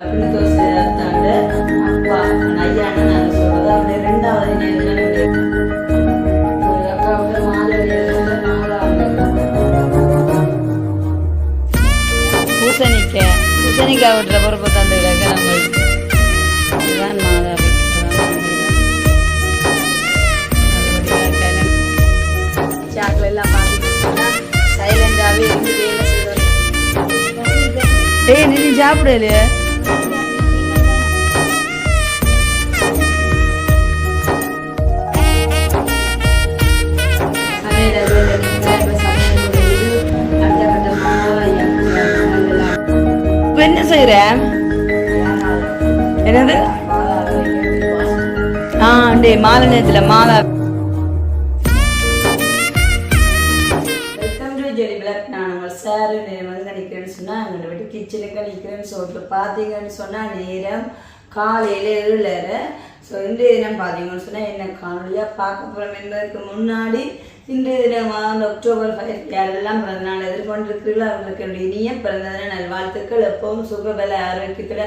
அப்படின்னு தோசை தாண்ட அப்பா ஐயான்னு நாங்கள் சொல்றது அப்படியே ரெண்டாவது அக்கா வந்து பூசணிக்காய். பூசணிக்காய் விட்டுற பொறுப்பை தந்து நம்ம இதுதான் மாதா சாக்கில் எல்லாம் பார்த்தீங்கன்னா சைலண்டாகவே இருந்து வேலை செய்வார் ஏய் நீ சாப்பிடலையே ஆ மாலை நேரத்துல மாலை. நான் உங்கள் சார் வந்து நிற்கிறேன்னு சொன்னால் எங்களோட வீட்டு கிச்சனுக்கு நிற்கிறேன்னு சொல்லிட்டு பார்த்தீங்கன்னு சொன்னால் நேரம் காலையில் ஏழரை ஸோ இன்றைய தினம் பார்த்தீங்கன்னு சொன்னால் என்ன காணொலியாக பார்க்க போகிறோம் என்பதற்கு முன்னாடி இன்றைய தினம் அந்த அக்டோபர் ஃபைவ் யாரெல்லாம் பிறந்த நாள் எதிர்கொண்டிருக்கிறீர்களோ அவர்களுக்கு என்னுடைய இனிய பிறந்த தின நல்வாழ்த்துக்கள். எப்பவும் சுகபல ஆரோக்கியத்தில்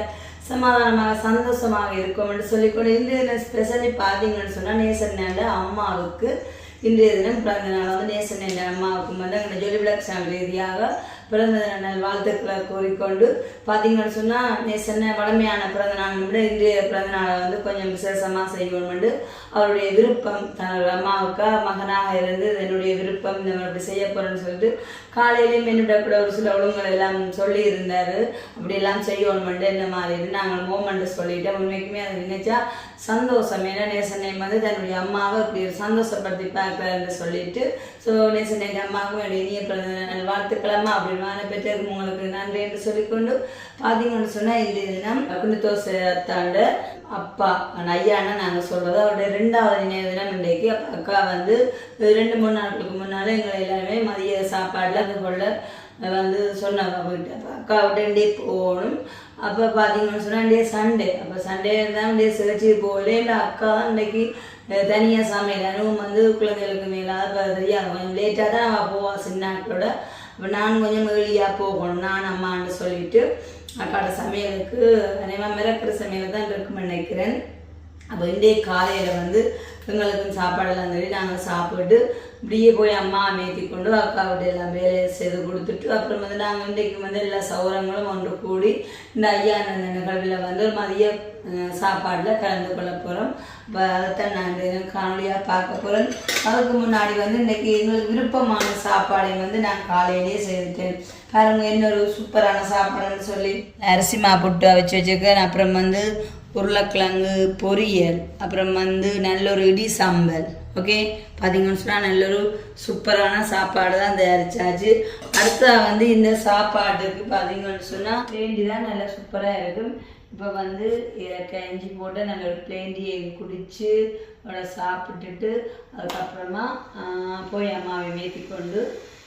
சமாதானமாக சந்தோஷமாக இருக்கும் என்று சொல்லிக்கொண்டு இன்றைய தினம் ஸ்பெஷலி பார்த்தீங்கன்னு சொன்னால் நேசன் நாளில் அம்மாவுக்கு இன்றைய தினம் பிறந்த நாள். வந்து நேசன் என்ற அம்மாவுக்கு வந்து எங்களை ஜொலி விளக் சாமி ரீதியாக பிறந்த வாழ்த்துக்களை கூறிக்கொண்டு பார்த்தீங்கன்னு சொன்னால் நேசன் வளமையான பிறந்த நாள் விட இன்றைய பிறந்த நாளை வந்து கொஞ்சம் விசேஷமாக செய்வோம் அவருடைய விருப்பம் தன்னோட அம்மாவுக்கா மகனாக இருந்து என்னுடைய விருப்பம் இந்த மாதிரி அப்படி செய்ய போகிறேன்னு சொல்லிட்டு காலையிலேயும் என்னோட கூட ஒரு சில ஒழுங்குகள் எல்லாம் சொல்லி இருந்தாரு அப்படி எல்லாம் செய்யணுமெண்டு இந்த மாதிரி நாங்கள் மூமெண்ட் சொல்லிட்டேன் உண்மைக்குமே அதை நினைச்சா சந்தோஷம். ஏன்னா நேசனையும் வந்து தன்னுடைய அம்மாவை இப்படி ஒரு சந்தோஷப்படுத்தி பார்க்குறாருன்னு சொல்லிட்டு ஸோ நேசனைக்கு அம்மாவுக்கும் என்னுடைய இனிய பிறந்த நாள் அப்படின்னு பெற்றோருக்கு உங்களுக்கு நன்றி என்று சொல்லிக்கொண்டு பார்த்தீங்கன்னு சொன்னால் இந்த தினம் குண்டுதோசை அத்தாண்ட அப்பா ஐயான்னு நாங்கள் சொல்கிறது அவருடைய ரெண்டாவது நினைவு தினம் இன்றைக்கு. அப்போ அக்கா வந்து ரெண்டு மூணு நாட்களுக்கு முன்னால் எங்களை எல்லாருமே மதிய சாப்பாடில் அது போல் வந்து சொன்னாங்க வீட்டு அப்போ அக்கா டே போகணும். அப்போ பார்த்தீங்கன்னு சொன்னால் டே சண்டே அப்போ சண்டே இருந்தால் டே சிகிச்சை போகல. இல்லை அக்கா தான் இன்றைக்கி தனியாக சமையல். அதுவும் வந்து குழந்தைகளுக்கு மேலாக தெரியாது. கொஞ்சம் லேட்டாக தான் அவள் போவா சின்ன நாட்களோட அப்போ நான் கொஞ்சம் ஏழியாக போகணும். நான் அம்மான்னு சொல்லிட்டு அக்காட சமையலுக்கு அதேமாதிரி மிரக்கிற சமையல் தான் இருக்கும்னு நினைக்கிறேன். அப்போ இன்றைய காலையில் வந்து எங்களுக்கும் சாப்பாடெல்லாம் சரி நாங்கள் சாப்பிட்டு இப்படியே போய் அம்மா அமைத்தி கொண்டு அக்காவிட்ட எல்லாம் வேலையை செய்து கொடுத்துட்டு அப்புறம் வந்து நாங்கள் இன்றைக்கு வந்து எல்லா சௌரங்களும் ஒன்று கூடி இந்த ஐயா அந்த நிகழ்வில் வந்து ஒரு மதிய சாப்பாடில் கலந்து கொள்ள போகிறோம் இப்போ அதைத்தான் நான் காணொலியாக பார்க்க போகிறோம் அதுக்கு முன்னாடி வந்து இன்றைக்கி எங்களுக்கு விருப்பமான சாப்பாடை வந்து நான் காலையிலேயே செய்துட்டேன். பாருங்கள் இன்னொரு சூப்பரான சாப்பாடுன்னு சொல்லி. அரிசி மா புட்டு வச்சு வச்சுருக்கேன். அப்புறம் வந்து உருளைக்கிழங்கு பொரியல். அப்புறம் வந்து நல்ல ஒரு இடி சாம்பல். ஓகே பார்த்தீங்கன்னு சொன்னால் நல்ல ஒரு சூப்பரான சாப்பாடு தான் தயாரிச்சாச்சு. அடுத்தா வந்து இந்த சாப்பாட்டுக்கு பார்த்தீங்கன்னு சொன்னால் பிளேண்டி தான் நல்லா சூப்பராக இருக்கும். இப்போ வந்து கஞ்சி இஞ்சி போட்டு நல்ல ஒரு பிளேண்டியை குடித்து அதோட சாப்பிட்டுட்டு அதுக்கப்புறமா போய் அம்மாவை மேத்தி கொண்டு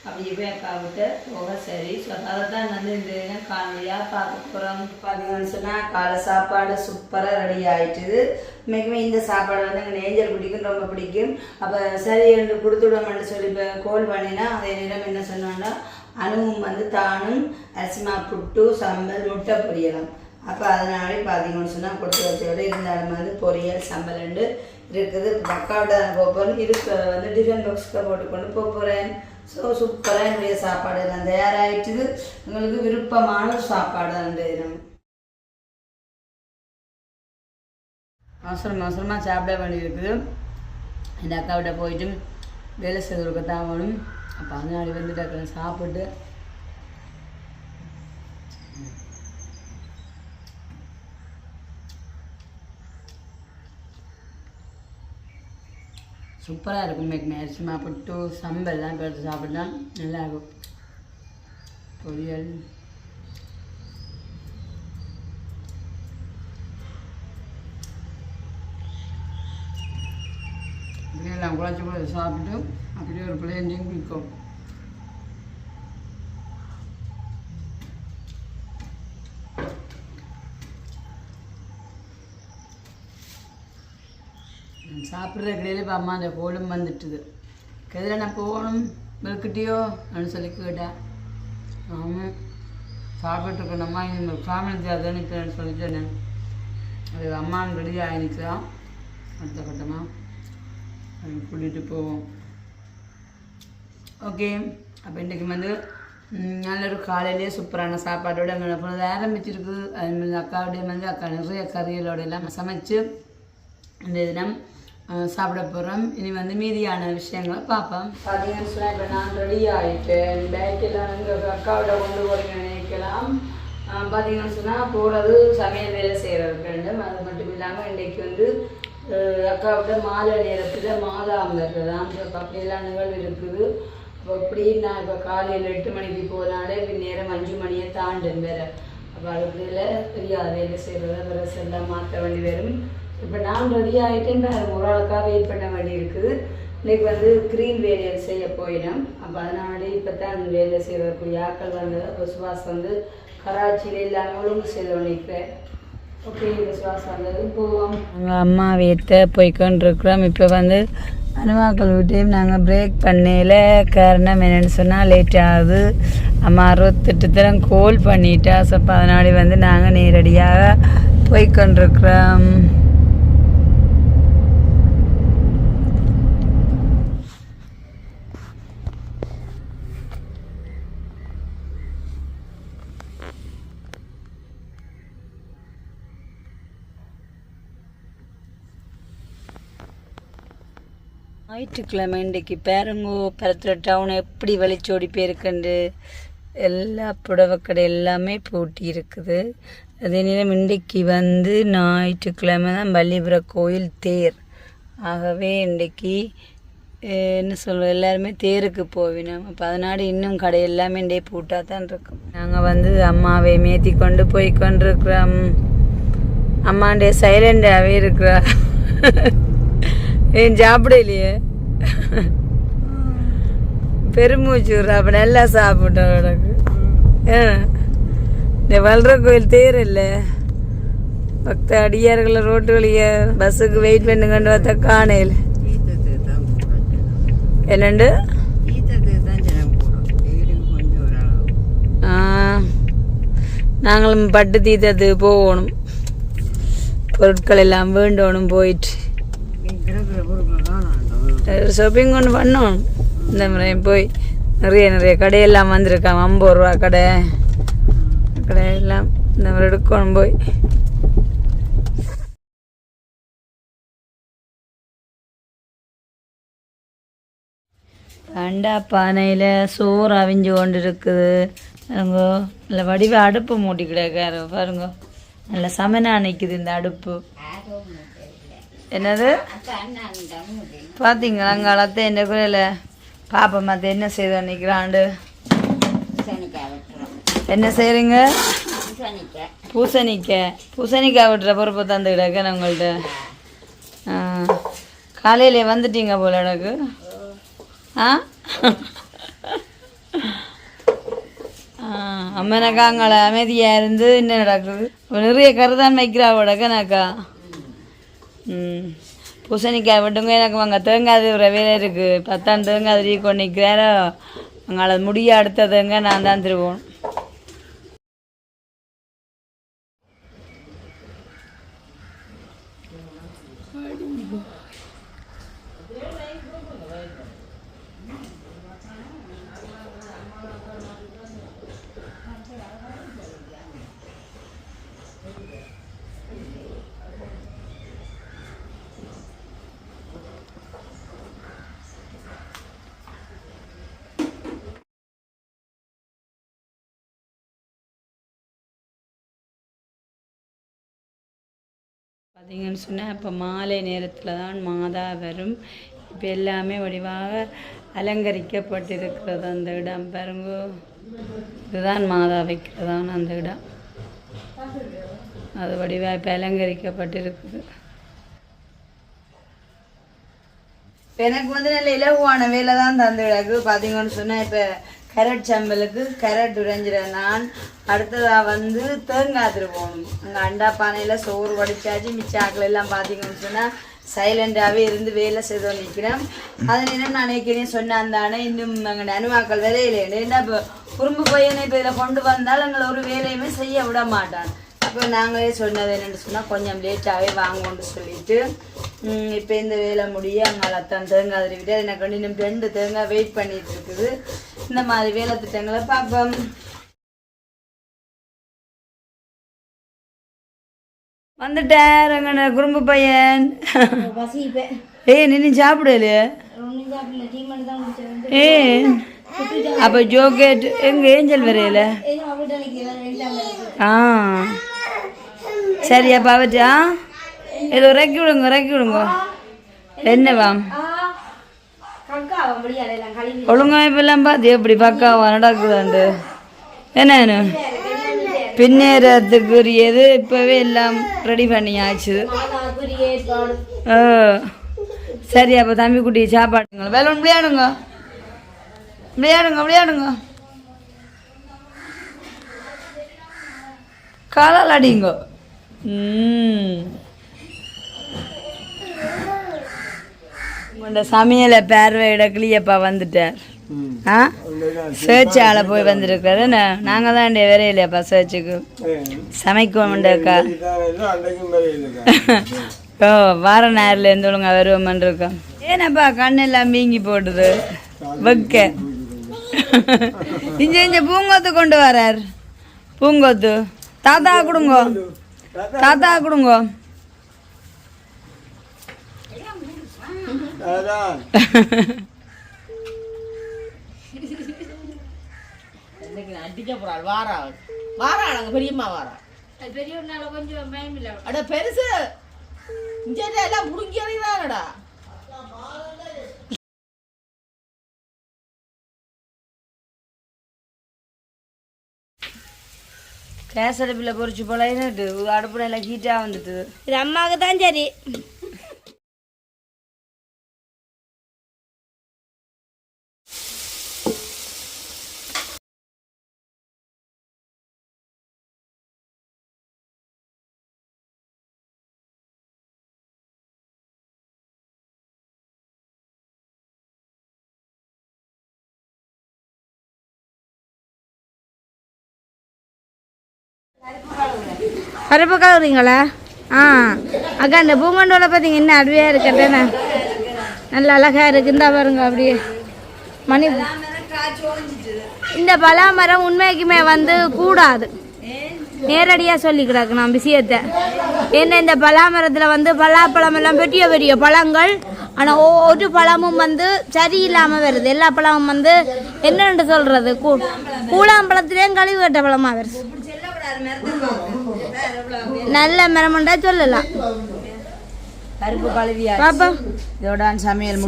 அப்படியே போய் அக்காவிட்ட போக சரி. ஸோ அதை தான் வந்து இந்த காலையாக பார்க்க போகிறோம் பார்த்தீங்கன்னு சொன்னால் காலை சாப்பாடு சூப்பராக ரெடி ஆயிட்டுது. மிகவும் இந்த சாப்பாடு வந்து எங்கள் நேஞ்சல் பிடிக்கும் ரொம்ப பிடிக்கும். அப்போ சரி என்று கொடுத்துவிடமான்னு சொல்லி இப்போ கோல் பண்ணினா அதே நேரம் என்ன சொன்னோன்னா அணுவும் வந்து தானும் அரிசிமா புட்டு சம்பல் முட்டை பொரியலாம். அப்போ அதனாலே பார்த்தீங்கன்னு சொன்னால் கொடுத்து வச்சோட இருந்தாலும் வந்து பொரியல் சம்பல் ரெண்டு இருக்குது. அக்காவிட்ட போக போகிறேன் இருக்கிற வந்து டிஃபன் பாக்ஸுக்கு போட்டு கொண்டு போக போகிறேன் ஸோ சூப்பராக என்னுடைய சாப்பாடு எல்லாம் தயாராகிட்டுது உங்களுக்கு விருப்பமான சாப்பாடு அந்த அவசரம் அவசரமாக சாப்பிட வேண்டியிருக்குது இந்த அக்காவிட்ட போயிட்டு வேலை செய்வதற்கு தான் வேணும். அப்போ அதனால வந்து டக்குனு சாப்பிட்டு சூப்பராக இருக்கும் மேக் அரிசி மாப்பிட்டு சம்பல்லாம் இப்போ கடுத்து சாப்பிட்டா நல்லாயிருக்கும். பொரியல். நான் எல்லாம் குழச்சி கூட சாப்பிட்டு அப்படியே ஒரு பிளேண்டையும் குளிக்கும் சாப்பிட்ற கடையில் இப்போ அம்மா அந்த கோலும் வந்துட்டுது. கதில் நான் போகணும் வெளுக்கிட்டியோ அப்படின்னு சொல்லி கேட்டேன் ஆமாம் சாப்பிட்டுருக்கு நம்ம இந்த ஃபேமிலி அதை நிற்கிறேன்னு சொல்லிட்டு அது அம்மான்னு ரெடி ஆகிக்கலாம் அடுத்த கட்டமாக கூட்டிகிட்டு போவோம் ஓகே அப்போ இன்றைக்கு வந்து ம், நல்ல ஒரு காலையிலேயே சூப்பரான சாப்பாடோட எங்களை போனது ஆரம்பிச்சிருக்கு அதுமாதிரி அக்காவுடைய வந்து அக்கா நிறைய கறிகளோட எல்லாம் சமைச்சு இந்த தினம் சாப்பிட போகிறோம் இனி வந்து மீதியான விஷயங்களை பார்ப்போம் பார்த்தீங்கன்னு சொன்னால் இப்போ நான் ரெடி ஆகிட்டேன் பேக்கெல்லாம் வந்து அக்காவோட கொண்டு போகிறீங்க நினைக்கலாம் பார்த்தீங்கன்னு சொன்னால் போகிறது சமையல் வேலை செய்கிறதுக்கு வேண்டும் அது மட்டும் இல்லாமல் இன்றைக்கு வந்து அக்காவோட மாலை நேரத்தில் மாதாம் வருதான் அப்படியெல்லாம் நிகழ்வு இருக்குது. அப்போ அப்படி நான் இப்போ காலையில் எட்டு மணிக்கு போனாலே இப்போ நேரம் அஞ்சு மணியை தாண்டும் வேறு. அப்போ அதுக்குள்ள தெரியாது வேலை செய்கிறத வேறு செல்லாம் மாற்ற வேண்டி வரும். இப்போ நான் ரெடி ஆகிட்டேன் நான் ஒரு ஆளுக்காக வெயிட் பண்ண வேண்டி இருக்குது. இன்றைக்கி வந்து க்ரீன் வேலையை செய்ய போயிடும். அப்போ அதனால இப்போ தான் வேலை செய்கிறதுக்குரிய ஆக்கள் வந்து சுபாஷ் வந்து கராச்சியில் இல்லாமல் ஒழுங்கு செய்து இப்போ. நாங்கள் அம்மா வீட்டை போய்க்கொண்டிருக்கிறோம். இப்போ வந்து அனுமாக்கள் வீட்டையும் நாங்கள் பிரேக் பண்ணல காரணம் என்னென்னு சொன்னால் லேட் ஆகுது. அம்மா அறுபத்தெட்டு தரம் கோல் பண்ணிட்டா. ஸோ அதனால வந்து நாங்கள் நேரடியாக போய்க்கொண்டிருக்கிறோம். ஞாயிற்றுக்கிழமை இன்றைக்கு பேருங்கோ பரத்துல டவுன் எப்படி வெளிச்சோடி போயிருக்குண்டு? எல்லா புடவை கடை எல்லாமே பூட்டி இருக்குது. அதே நேரம் இன்றைக்கு வந்து ஞாயிற்றுக்கிழமை தான் பள்ளிபுர கோயில் தேர். ஆகவே இன்றைக்கு என்ன சொல்ல எல்லாருமே தேருக்கு போவினோம். அப்போ அதனால இன்னும் கடை எல்லாமே இன்றைய பூட்டாக தான் இருக்கும். நாங்கள் வந்து அம்மாவை மேத்தி கொண்டு போய் கொண்டிருக்கிறோம். அம்மாண்டே சைலண்டாகவே இருக்கிறா ஏன் சாப்பிடலையே பெருமூச்சு விட்றா அப்போ நல்லா சாப்பிட்டோம் எனக்கு இந்த வல்ற கோயில் தேர் இல்லை. பக்த அடியார்களை ரோட்டு வழிய பஸ்ஸுக்கு வெயிட் பண்ணுங்கன்னு பார்த்தா காணையில். என்னண்டு? நாங்களும் பட்டு தீத்தது போகணும். பொருட்கள் எல்லாம் வேண்டணும் போயிட்டு. ஷாப்பிங் ஒன்று பண்ணோம். இந்த முறை போய் நிறைய நிறைய கடையெல்லாம் வந்திருக்கான் ஐம்பது ரூபா கடை. கடை எல்லாம் இந்த முறை எடுக்கணும் போய். அண்டா பானையில் சோறு அவிஞ்சு கொண்டு இருக்குது பாருங்க நல்ல வடிவ அடுப்பு மூட்டி கிடக்காரு பாருங்க நல்ல சமனா நிற்குது இந்த அடுப்பு. என்னது? பார்த்தீங்களா அங்கே அத்தை என்ன குறையில? பாப்பா மற்ற என்ன செய்த நிற்கிறாண்டு என்ன செய்கிறீங்க பூசணிக்காய் பூசணிக்காய் விட்டுற பொறுப்பு தந்து உங்கள்கிட்ட காலையிலே வந்துட்டீங்க போல எனக்கு. ஆ? அம்மனக்காங்கள அமைதியாக இருந்து என்ன நடக்குது? நிறைய கருதான் வைக்கிறா உடக்கனாக்கா ம் பூசணிக்காய் விட்டுங்க எனக்கு அங்கே தேங்காது ஒரு வேலை இருக்குது பத்தாண்டு தேங்காது திருப்பி கொண்டு நிற்கிறாரோ அங்கே முடிய அடுத்த நான் தான் திருவோம். பார்த்தீங்கன்னு சொன்னால் இப்போ மாலை நேரத்தில் தான் மாதா வரும். இப்போ எல்லாமே வடிவாக அலங்கரிக்கப்பட்டிருக்கிறது அந்த இடம். பாருங்க இதுதான் மாதா வைக்கிறதான் அந்த இடம். அது வடிவாக இப்போ அலங்கரிக்கப்பட்டிருக்குது. இப்போ எனக்கு வந்து நல்ல இலகுவான வேலை தான் தந்து கிடக்கு பார்த்தீங்கன்னு சொன்னால் இப்போ கேரட் சம்பலுக்கு கேரட் உறைஞ்சிற நான் அடுத்ததாக வந்து தேங்காய் திருப்பணும் அங்கே அண்டா பானையில் சோறு வடிச்சாச்சு மிச்சாக்கள் எல்லாம் பார்த்தீங்கன்னு சொன்னால் சைலண்டாகவே இருந்து வேலை செய்து நிற்கிறேன் அதை என்ன நான் ஏற்கனவே சொன்னான் தானே இன்னும் எங்கள் அனுமாக்கள் வேலையில் ஏன்னா இப்போ குறும்பு பையனை இப்போ இதில் கொண்டு வந்தால் எங்களை ஒரு வேலையுமே செய்ய விட மாட்டான் அப்போ நாங்களே சொன்னது என்னென்னு சொன்னால் கொஞ்சம் லேட்டாகவே வாங்குவோம்னு சொல்லிட்டு இப்போ இந்த வேலை முடிய அங்கே அத்தான் தேங்காய் திருவிட்டு எனக்கு இன்னும் ரெண்டு தேங்காய் வெயிட் பண்ணிகிட்டு இருக்குது. இந்த மாதிரி வேலை திட்டங்களை பார்ப்போம். வந்துட்டார் அங்கே குறும்பு பையன். ஏய் நின்று சாப்பிடலையே? ஏ அப்போ ஜோக்கெட் எங்க ஏஞ்சல் வரையில? ஆ. சரி அப்போ அவட்டா ஏதோ இறக்கி விடுங்க இறக்கி விடுங்க. என்னவா? ஆ எல்லாம் இப்பெல்லாம் பார்த்து எப்படி பக்காவா நடக்குதாண்டு என்னன்னு? பின்னேறத்துக்குரியது இப்போவே எல்லாம் ரெடி பண்ணியாச்சு. மாதாக்குரிய ஓ சரி அப்போ தம்பி குட்டி சாப்பாடுங்க வேலை விளையாடுங்க. விளையாடுங்க விளையாடுங்க. காலால் அடிங்க. ம். உங்களோட சமையலை பார்வையிட கிளியப்பா வந்துட்டார் ஆ? சர்ச் ஆள போய் வந்திருக்காரு நாங்கள் தான் வேற இல்லையாப்பா சர்ச்சுக்கு? சமைக்கோம்ண்டக்கா ஓ வார நேரில் இருந்து ஒழுங்கா வருவோம்னு இருக்கோம் ஏனப்பா கண்ணெல்லாம் வீங்கி போடுது. வெக்க. இங்க இங்க பூங்கொத்து கொண்டு வரார். பூங்கொத்து. தாத்தா கொடுங்கோ. தாத்தா கொடுங்கோ. அடிக்க போறாள்? வாரா. வாராள் அங்க பெரியம்மா வாரா. பெரியவனால கொஞ்சம் பயம் இல்லை. அட பெருசு. இங்க எல்லாம் புடுங்கி கேஸ் அடுப்பில் பொறிச்சு ஹீட்டாக வந்துட்டு. இது அம்மாவுக்கு தான் சரி. வரப்பக்கா கலக்குறீங்களா ஆ. அக்கா இந்த பூங்கொண்டோல பார்த்தீங்க என்ன அருவியாக இருக்கட்டேண்ணே நல்ல அழகாக இருக்கு. இந்த பாருங்க அப்படியே. மணி இந்த பலாமரம் உண்மைக்குமே வந்து கூடாது. நேரடியாக சொல்லி கிடக்கு நான் விஷயத்தை ஏன்னா இந்த பலாமரத்தில் வந்து பலாப்பழம் எல்லாம் பெரிய பெரிய பழங்கள். ஆனால் ஒரு பழமும் வந்து சரியில்லாமல் வருது. எல்லா பழமும் வந்து என்னென்று சொல்கிறது கூ கூழாம்பழத்துலேயும் கழிவு கட்ட பழமாக வருது. நல்ல மரமுண்டா சொல்லலாம். பருப்பு கழுவியா பாப்பா. இதோட சமையல்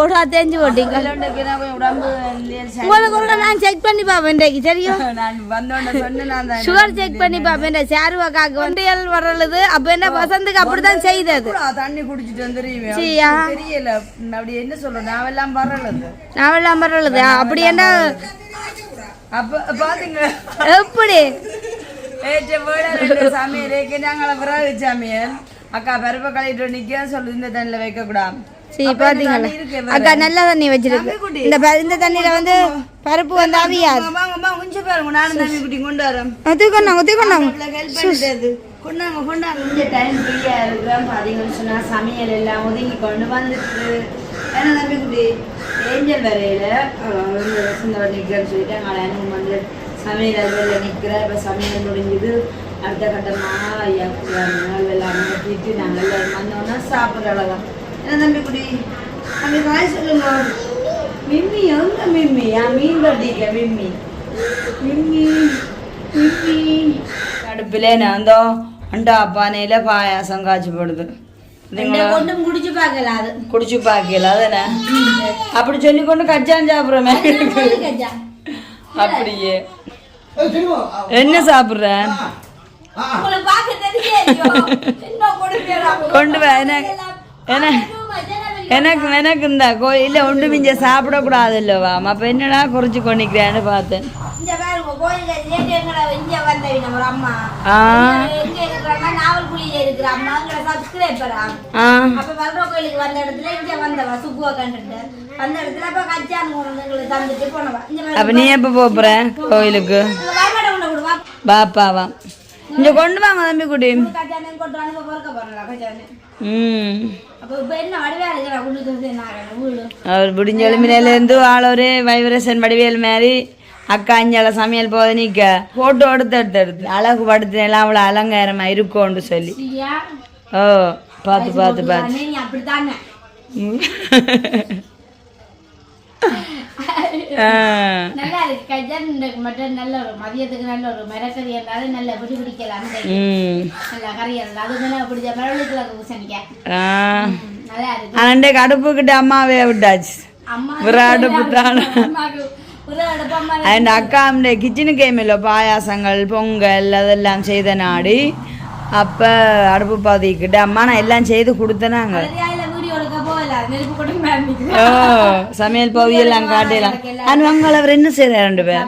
ஓடா தேஞ்சு போட்டீங்க. உடம்பு உங்களுக்கு ஒரு நான் செக் பண்ணி பார்ப்பேன் இன்றைக்கு சரியா? நான் வந்தோட சொன்னேன் நான் தான் சுகர் செக் பண்ணி பார்ப்பேன் இந்த சாருவாக்காக்கு வண்டியல் வரலுது அப்போ என்ன வசந்துக்கு அப்படிதான் செய்தது கூட தண்ணி குடிச்சிட்டு வந்துருவேன் சரியா தெரியல. அப்படி என்ன சொல்றேன் நாவெல்லாம் வரலது. நாவெல்லாம் வரலுது. அப்படி என்ன அப்ப பாத்தீங்க எப்படி? ஏற்ற போல ரெண்டு சமையல் ஏற்க நாங்கள பிறகு சமையல் அக்கா பருப்பை கழிட்டு நிக்க சொல்லு இந்த தண்ணியில வைக்க கூடாது சரி பாத்தீங்களா அக்கா நல்ல தண்ணி வச்சிருக்கு இந்த தண்ணியில வந்து பருப்பு வந்து பாருங்க நானும் தண்ணி குட்டி கொண்டு வரேன் ஹெல்ப் பண்ணிட்டது கொண்டாங்க கொண்டாங்க இந்த டைம் ஃப்ரீயா இருக்கிறோம் பாத்தீங்கன்னு சொன்னா சமையல் எல்லாம் ஒதுங்கி கொண்டு வந்துட்டு ஏன்னா தம்பி குட்டி ஏஞ்சல் வரையில வசந்த வந்து சமையல் அதில் நிற்கிற இப்போ சமையல் முடிஞ்சுது. அடுத்த கட்டமாக ஐயா நாள் எல்லாம் கட்டிட்டு நாங்கள் எல்லாரும் வந்தோன்னா சாப்பிட்ற அளவா என்ன தம்பி குட்டி தம்பி காய் சொல்லுங்க. மிம்மி எங்க மிம்மி? ஆ மீன் வட்டிக்க மிம்மி. மிம்மி மிம்மி. அடுப்பிலே நான் தான் அண்டா பானையில பாயாசம் காய்ச்சி போடுது குடிச்சு பார்க்கல அது. குடிச்சு பார்க்கல அதானே அப்படி சொல்லி கொண்டு கச்சான் சாப்பிட்றமே அப்படியே. என்ன சாப்பிட்ற? என்ன கொண்டு வா எனக்கு எனக்கு எனக்கு எனக்கு இந்த கோயில ஒன்று மிஞ்ச சாப்பிடக்கூடாதுல்லவா? அப்போ என்னடா குறிச்சு கொண்டிக்கிறேன்னு பார்த்தேன். அப்ப நீ எப்ப போற கோயிலுக்கு? பாப்பாவா? இங்க கொண்டு வாங்க தம்பி குடி ம். அவர் முடிஞ்ச இருந்து ஆளொரு வைப்ரேஷன் வடிவேல் மாதிரி அக்கா அஞ்சால சமையல் போத நிக்க போட்டோ எடுத்து எடுத்து எடுத்து. அழகு படுத்தினெல்லாம் அவ்வளோ அலங்காரமா இருக்கும்னு சொல்லி. ஓ பார்த்து பார்த்து பார்த்து. ஆ. நல்லா இருக்கு. கஜன் மட்டும் நல்ல ஒரு மதியத்துக்கு நல்ல ஒரு மரக்கறி இருந்தாலும் நல்ல பிடி பிடிக்கலாம் நல்ல கறி இருந்தாலும் அது நல்லா பிடிச்ச மரவள்ளிக்கிழங்கு பூசணிக்க நல்லா இருக்கு. அண்டே கடுப்புக்கிட்ட அம்மாவே விட்டாச்சு. அம்மா விராடு அடுப்பம்மா அண்ட் அக்கா அந்த கிச்சனுக்கு ஏமில்ல பாயாசங்கள் பொங்கல் அதெல்லாம் செய்த நாடி. அப்போ அடுப்பு பாதிக்கிட்ட அம்மா நான் எல்லாம் செய்து கொடுத்தனாங்க. சமையல் பகுதி எல்லாம் காட்டலாம் அண்ட் உங்களை அவர் என்ன செய்கிறார் ரெண்டு பேர்?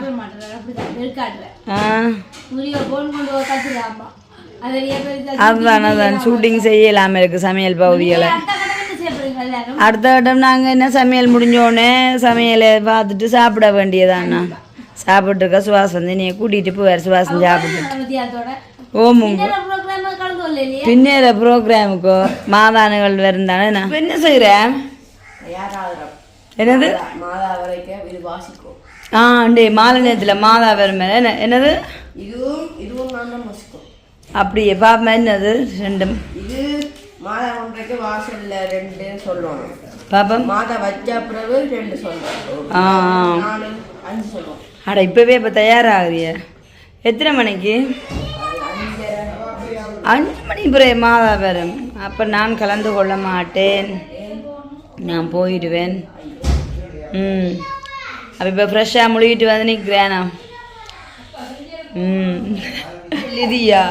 அதுதான் அதான் ஷூட்டிங் செய்யலாம இருக்கு சமையல் பகுதிகளை அடுத்த கட்டம் நாங்கள் என்ன சமையல் முடிஞ்சோடனே சமையலை பார்த்துட்டு சாப்பிட வேண்டியதாண்ணா. சாப்பிட்டு இருக்க சுவாசம் நீ கூட்டிகிட்டு போவார் சுவாசம் சாப்பிட்டு வரல இல்லையா பின்னேற ப்ரோக்ராமுக்கோ மாதானுகள் வருந்தானே நான் என்ன செய்கிறேன் என்னது ஆ டே மாலை நேரத்தில் மாதா வரும் என்ன என்னது இதுவும் இதுவும் நான் தான் வாசிக்கும் அப்படியே பாப்பா என்னது ரெண்டும் இது மாதா ஒன்றைக்கு வாசல்ல ரெண்டு சொல்லுவாங்க பாப்பம் மாதா வச்ச பிறகு ரெண்டு சொல்லுவாங்க ஆ அஞ்சு சொல்லுவோம் அட இப்போவே இப்போ தயாராகிறிய எத்தனை மணிக்கு அஞ்சு மணி பிறகு மாதா வரும். அப்போ நான் கலந்து கொள்ள மாட்டேன். நான் போயிடுவேன். ம். அப்போ இப்போ ஃப்ரெஷ்ஷாக முழுகிட்டு வந்து நிற்கிறேனா ம். லிதியா.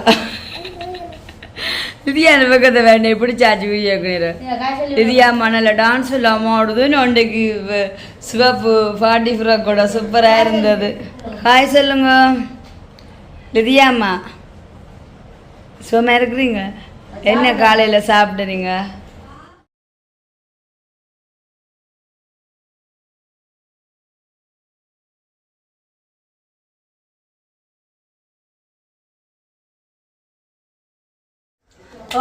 லிதியா அந்த பக்கத்தை வேண்டே பிடிச்சாச்சு வீடியோ கிளியர் லிதியா மணலில் டான்ஸ் இல்லாமல் ஆடுதுன்னு ஒன்றைக்கு வ- சிவப்பு ஃபார்ட்டி ஃப்ராக் கூட சூப்பராக இருந்தது. ஹாய் சொல்லுங்க. லிதியாம்மா. சும்மா இருக்கிறீங்க. என்ன காலையில் சாப்பிடுறீங்க?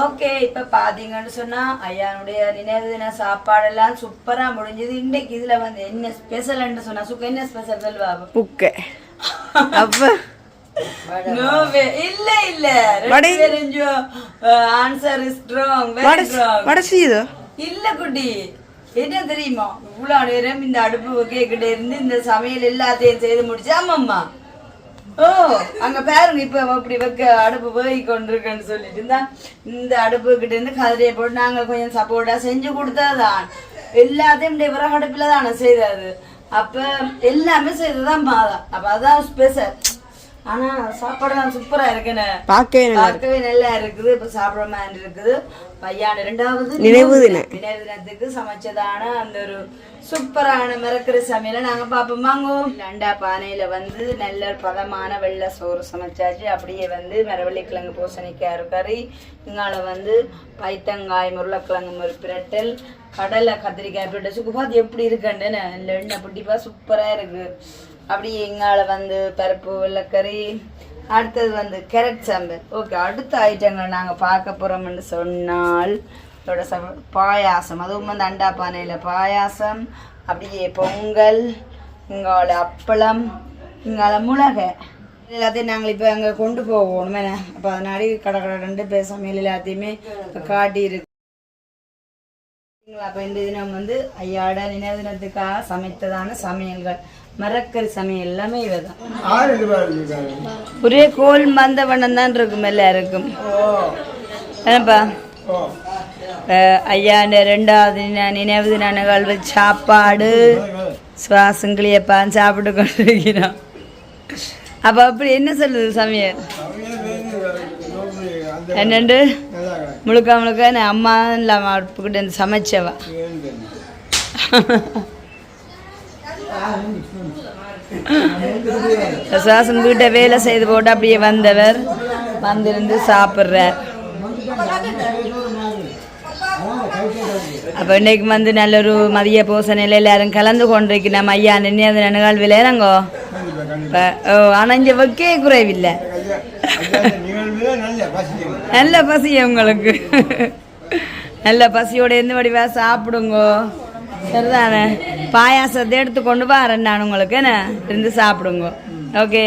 ஓகே இப்போ பார்த்தீங்கன்னு சொன்னால் ஐயானுடைய நினைவு தின சாப்பாடெல்லாம் சூப்பராக முடிஞ்சது. இன்றைக்கு இதில் வந்து என்ன ஸ்பெஷல்னு சொன்னா சுக்க என்ன ஸ்பெஷல் சொல்வா புக்கை. அப்ப. இல்ல இல்ல. ஆன்சர் ஸ்ட்ராங் இல்ல குட்டி. என்ன தெரியுமா? இவ்வளவு நேரம் இந்த அடுப்பு கேக்கிட்ட இருந்து இந்த சமையல் எல்லாத்தையும் செய்து முடிச்சு ஆமாம்மா. ஓ அங்க பாருங்க இப்ப அப்படி வைக்க அடுப்பு வேகி கொண்டிருக்கேன்னு சொல்லிட்டு இருந்தா இந்த அடுப்பு கிட்ட இருந்து கதிரையை போட்டு நாங்க கொஞ்சம் சப்போர்ட்டா செஞ்சு கொடுத்தாதான். எல்லாத்தையும் விறகு அடுப்புல தானே செய்தது அப்ப எல்லாமே செய்ததுதான் மாதா அப்ப அதான் ஸ்பெஷல் ஆனா சாப்பாடுலாம் சூப்பரா இருக்குன்னு பார்க்கவே நல்லா பார்க்கவே நல்லா இருக்குது. இப்ப சாப்பிடுற மாதிரி இருக்குது. பையன் ரெண்டாவது நினைவு தினம். நினைவு தினத்துக்கு சமைச்சதான அந்த ஒரு சூப்பரான மிரக்கிற சமையலை நாங்க பார்ப்போம். வாங்கோ. லண்டா பானையில வந்து நல்ல பதமான வெள்ளை சோறு சமைச்சாச்சு. அப்படியே வந்து மரவள்ளிக்கிழங்கு பூசணிக்காய் கறி இங்கால வந்து பைத்தங்காய் உருளைக்கிழங்கு ஒரு பிரட்டல் கடலை கத்திரிக்காய் பிரட்டல் சுக்கு பார்த்து எப்படி இருக்குன்னு இல்லை எண்ணெய் பிடிப்பா சூப்பரா இருக்கு. அப்படியே இங்கால வந்து பருப்பு வெள்ளக்கறி அடுத்தது வந்து கேரட் சாம்பார். ஓகே அடுத்த ஐட்டங்களை நாங்கள் பார்க்க போகிறோம்னு சொன்னால் இதோட சம பாயாசம். அதுவும் வந்து அண்டா பானையில் பாயாசம் அப்படியே பொங்கல் இங்கால அப்பளம் இங்கால முளகை. எல்லாத்தையும் நாங்கள் இப்போ அங்கே கொண்டு போகணும் என்ன? அப்போ அதனாடி கடை கடை ரெண்டு பேர் எல்லாத்தையுமே காட்டியிருக்கு அப்போ இந்த தினம் வந்து ஐயாட நினைவு தினத்துக்காக சமைத்ததான சமையல்கள். மரக்கறி சமையல் எல்லாமே இவை தான் ஒரே கோல் மந்த வண்ணம் தான் இருக்கும் எல்லாருக்கும். என்னப்பா? ஐயா ரெண்டாவது நின- நினைவு நிகழ்வு சாப்பாடு சுவாசங்களியப்பான் சாப்பிட்டு கொண்டிருக்கிறோம் அப்போ அப்படி என்ன சொல்லுது சமையல் என்னண்டு? முழுக்க முழுக்க நான் அம்மா இல்லாமல் இருந்து சமைச்சவா? சுவாசம் வீட்டை வேலை செய்து போட்டு அப்படியே வந்தவர். வந்திருந்து சாப்பிட்றார் அப்போ இன்னைக்கு வந்து நல்ல ஒரு மதிய போசனையில் எல்லாரும் கலந்து கொண்டிருக்கு நம்ம ஐயா நின்று அது நிகழ்வில் இறங்கோ. இப்போ ஓ ஆனால் இங்கே வைக்கே குறைவில்லை. நல்ல பசி உங்களுக்கு. நல்ல பசியோட எந்த வடிவா சாப்பிடுங்கோ. சரிதானே? பாயாசத்தை எடுத்து கொண்டு வரேன் நான் உங்களுக்கு என்ன? இருந்து சாப்பிடுங்க. ஓகே?